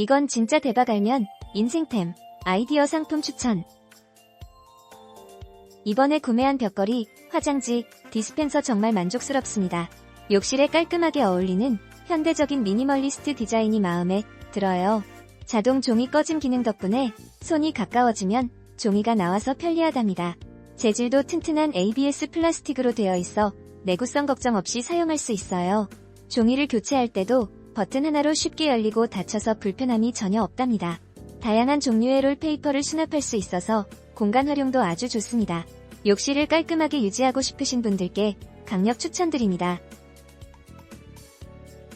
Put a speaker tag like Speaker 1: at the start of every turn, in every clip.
Speaker 1: 이건 진짜 대박 알면 인생템 아이디어 상품 추천. 이번에 구매한 벽걸이, 화장지, 디스펜서 정말 만족스럽습니다. 욕실에 깔끔하게 어울리는 현대적인 미니멀리스트 디자인이 마음에 들어요. 자동 종이 꺼짐 기능 덕분에 손이 가까워지면 종이가 나와서 편리하답니다. 재질도 튼튼한 ABS 플라스틱으로 되어 있어 내구성 걱정 없이 사용할 수 있어요. 종이를 교체할 때도 버튼 하나로 쉽게 열리고 닫혀서 불편함이 전혀 없답니다. 다양한 종류의 롤페이퍼를 수납할 수 있어서 공간 활용도 아주 좋습니다. 욕실을 깔끔하게 유지하고 싶으신 분들께 강력 추천드립니다.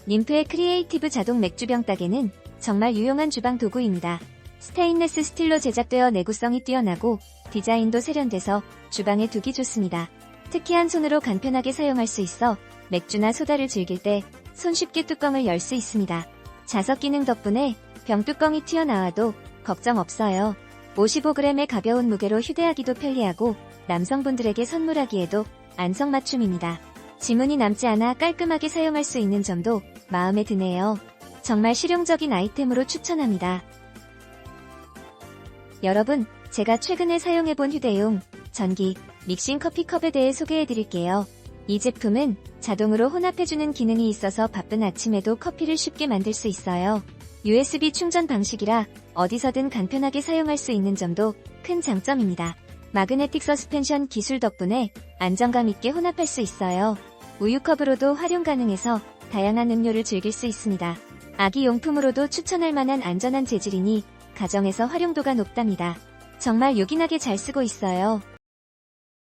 Speaker 1: 님프의 크리에이티브 자동 맥주병 따개는 정말 유용한 주방 도구입니다. 스테인레스 스틸로 제작되어 내구성이 뛰어나고 디자인도 세련돼서 주방에 두기 좋습니다. 특히 한 손으로 간편하게 사용할 수 있어 맥주나 소다를 즐길 때 손쉽게 뚜껑을 열 수 있습니다. 자석 기능 덕분에 병뚜껑이 튀어나와도 걱정 없어요. 55g의 가벼운 무게로 휴대하기도 편리하고 남성분들에게 선물하기에도 안성맞춤입니다. 지문이 남지 않아 깔끔하게 사용할 수 있는 점도 마음에 드네요. 정말 실용적인 아이템으로 추천합니다. 여러분, 제가 최근에 사용해본 휴대용 전기 믹싱 커피컵에 대해 소개해드릴게요. 이 제품은 자동으로 혼합해주는 기능이 있어서 바쁜 아침에도 커피를 쉽게 만들 수 있어요. USB 충전 방식이라 어디서든 간편하게 사용할 수 있는 점도 큰 장점입니다. 마그네틱 서스펜션 기술 덕분에 안정감 있게 혼합할 수 있어요. 우유컵으로도 활용 가능해서 다양한 음료를 즐길 수 있습니다. 아기 용품으로도 추천할 만한 안전한 재질이니 가정에서 활용도가 높답니다. 정말 요긴하게 잘 쓰고 있어요.